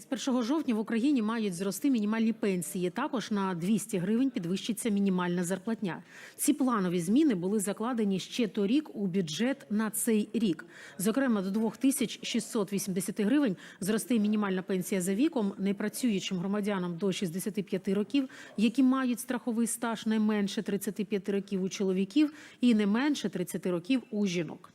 З 1 жовтня в Україні мають зрости мінімальні пенсії. Також на 200 гривень підвищиться мінімальна зарплатня. Ці планові зміни були закладені ще торік у бюджет на цей рік. Зокрема, до 2680 гривень зросте мінімальна пенсія за віком непрацюючим громадянам до 65 років, які мають страховий стаж не менше 35 років у чоловіків і не менше 30 років у жінок.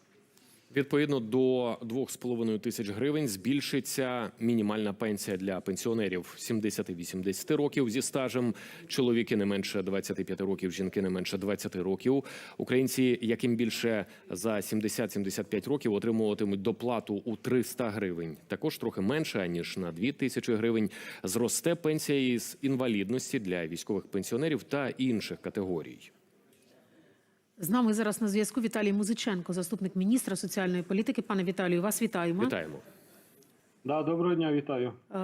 Відповідно до 2,5 тисяч гривень збільшиться мінімальна пенсія для пенсіонерів 70-80 років зі стажем. Чоловіки не менше 25 років, жінки не менше 20 років. Українці, яким більше за 70-75 років, отримуватимуть доплату у 300 гривень. Також трохи менше ніж на 2 тисячі гривень. Зросте пенсія із інвалідності для військових пенсіонерів та інших категорій. З нами зараз на зв'язку Віталій Музиченко, заступник міністра соціальної політики. Пане Віталію, вас вітаємо. Вітаємо. Да, доброго дня, вітаю. Е,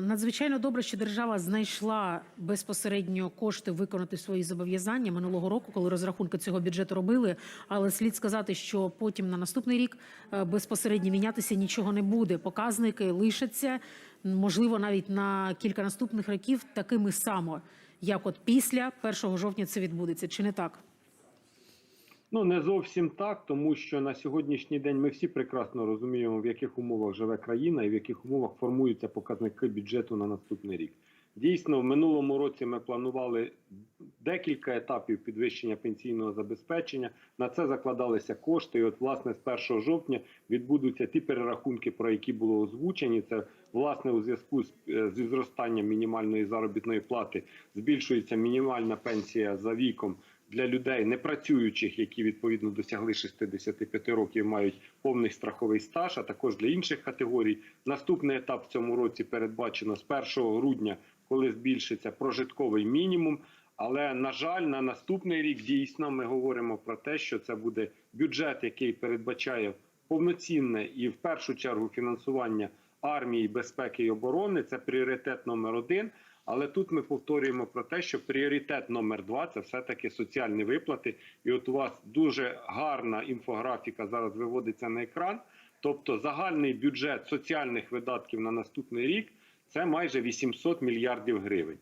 надзвичайно добре, що держава знайшла безпосередньо кошти виконати свої зобов'язання минулого року, коли розрахунки цього бюджету робили. Але слід сказати, що потім на наступний рік е, безпосередньо мінятися нічого не буде. Показники лишаться, можливо, навіть на кілька наступних років такими само, як от після 1 жовтня це відбудеться. Чи не так? Ну не зовсім так, тому що на сьогоднішній день ми всі прекрасно розуміємо, в яких умовах живе країна і в яких умовах формуються показники бюджету на наступний рік. Дійсно, в минулому році ми планували декілька етапів підвищення пенсійного забезпечення. На це закладалися кошти. І от, власне, з 1 жовтня відбудуться ті перерахунки, про які було озвучені. Це власне у зв'язку з е, зі зростанням мінімальної заробітної плати збільшується мінімальна пенсія за віком для людей непрацюючих, які відповідно досягли 65 років, мають повний страховий стаж, а також для інших категорій. Наступний етап в цьому році передбачено з 1 грудня, коли збільшиться прожитковий мінімум. Але на жаль, на наступний рік дійсно ми говоримо про те, що це буде бюджет, який передбачає повноцінне і в першу чергу фінансування армії, безпеки і оборони. Це пріоритет номер один. Але тут ми повторюємо про те, що пріоритет номер два це все таки соціальні виплати. І от у вас дуже гарна інфографіка зараз виводиться на екран. Тобто, загальний бюджет соціальних видатків на наступний рік це майже 800 мільярдів гривень.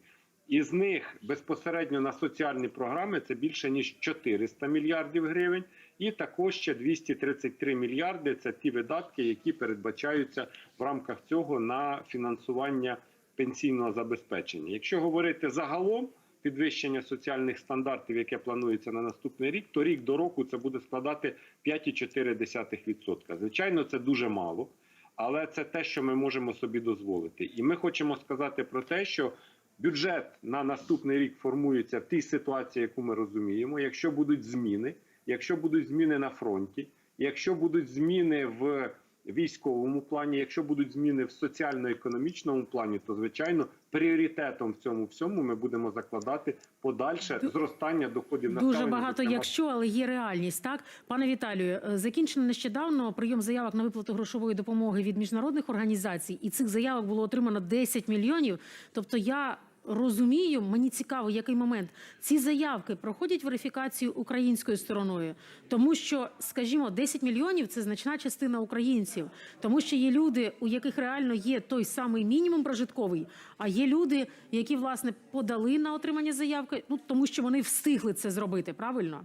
Із них безпосередньо на соціальні програми це більше ніж 400 мільярдів гривень, і також ще 233 мільярди. Це ті видатки, які передбачаються в рамках цього на фінансування пенсійного забезпечення. Якщо говорити загалом підвищення соціальних стандартів, яке планується на наступний рік, то рік до року це буде складати 5,4%. Звичайно, це дуже мало, але це те, що ми можемо собі дозволити. І ми хочемо сказати про те, що бюджет на наступний рік формується в тій ситуації, яку ми розуміємо. Якщо будуть зміни, якщо будуть зміни на фронті, якщо будуть зміни в військовому плані, якщо будуть зміни в соціально-економічному плані, то звичайно пріоритетом в цьому всьому ми будемо закладати подальше зростання доходів Дуже багато, якщо, але є реальність. Так, пане Віталію, е, закінчено нещодавно прийом заявок на виплату грошової допомоги від міжнародних організацій, і цих заявок було отримано 10 мільйонів. Тобто, я розумію, мені цікаво, який момент. Ці заявки проходять верифікацію українською стороною, тому що, скажімо, 10 мільйонів це значна частина українців, тому що є люди, у яких реально є той самий мінімум прожитковий, а є люди, які власне подали на отримання заявки, ну тому що вони встигли це зробити, правильно?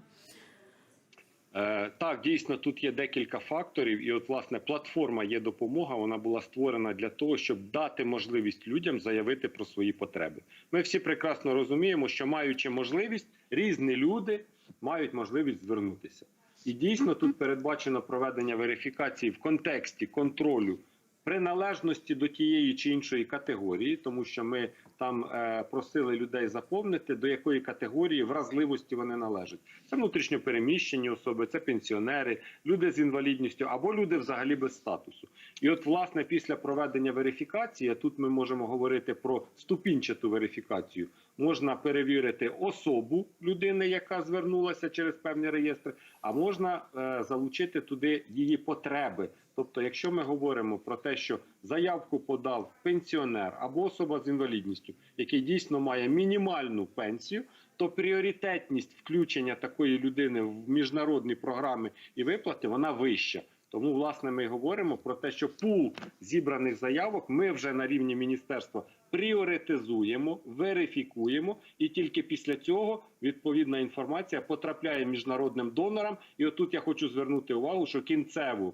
Е, Так, дійсно, тут є декілька факторів, і от власне платформа є допомога. Вона була створена для того, щоб дати можливість людям заявити про свої потреби. Ми всі прекрасно розуміємо, що маючи можливість, різні люди мають можливість звернутися. І дійсно тут передбачено проведення верифікації в контексті контролю приналежності до тієї чи іншої категорії, тому що ми там е, просили людей заповнити, до якої категорії вразливості вони належать. Це внутрішньопереміщені особи, це пенсіонери, люди з інвалідністю або люди взагалі без статусу. І от, власне, після проведення верифікації, тут ми можемо говорити про ступінчату верифікацію. Можна перевірити особу людини, яка звернулася через певні реєстри, а можна е, залучити туди її потреби. Тобто, якщо ми говоримо про те, що заявку подав пенсіонер або особа з інвалідністю, який дійсно має мінімальну пенсію, то пріоритетність включення такої людини в міжнародні програми і виплати вона вища. Тому, власне, ми говоримо про те, що пул зібраних заявок ми вже на рівні міністерства пріоритизуємо, верифікуємо, і тільки після цього відповідна інформація потрапляє міжнародним донорам. І отут я хочу звернути увагу, що кінцеву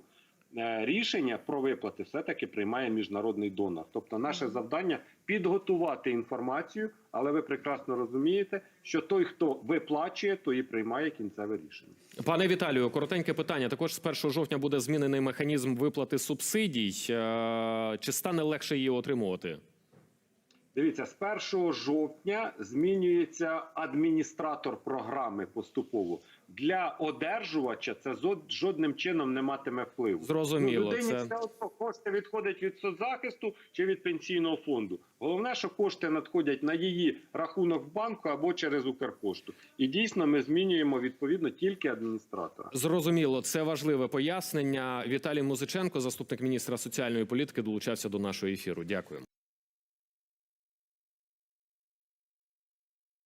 рішення про виплати все-таки приймає міжнародний донор. Тобто, наше завдання підготувати інформацію, але ви прекрасно розумієте, що той, хто виплачує, той і приймає кінцеве рішення. Пане Віталію, коротеньке питання. Також з 1 жовтня буде змінений механізм виплати субсидій. Е, Чи стане легше її отримувати? Дивіться, з 1 жовтня змінюється адміністратор програми поступово. Для одержувача це жодним чином не матиме впливу. Зрозуміло, Ну, людині це- все одно кошти відходять від соцзахисту чи від пенсійного фонду. Головне, що кошти надходять на її рахунок в банку або через Укрпошту. І дійсно ми змінюємо відповідно тільки адміністратора. Зрозуміло, це важливе пояснення. Віталій Музиченко, заступник міністра соціальної політики, долучався до нашого ефіру. Дякую.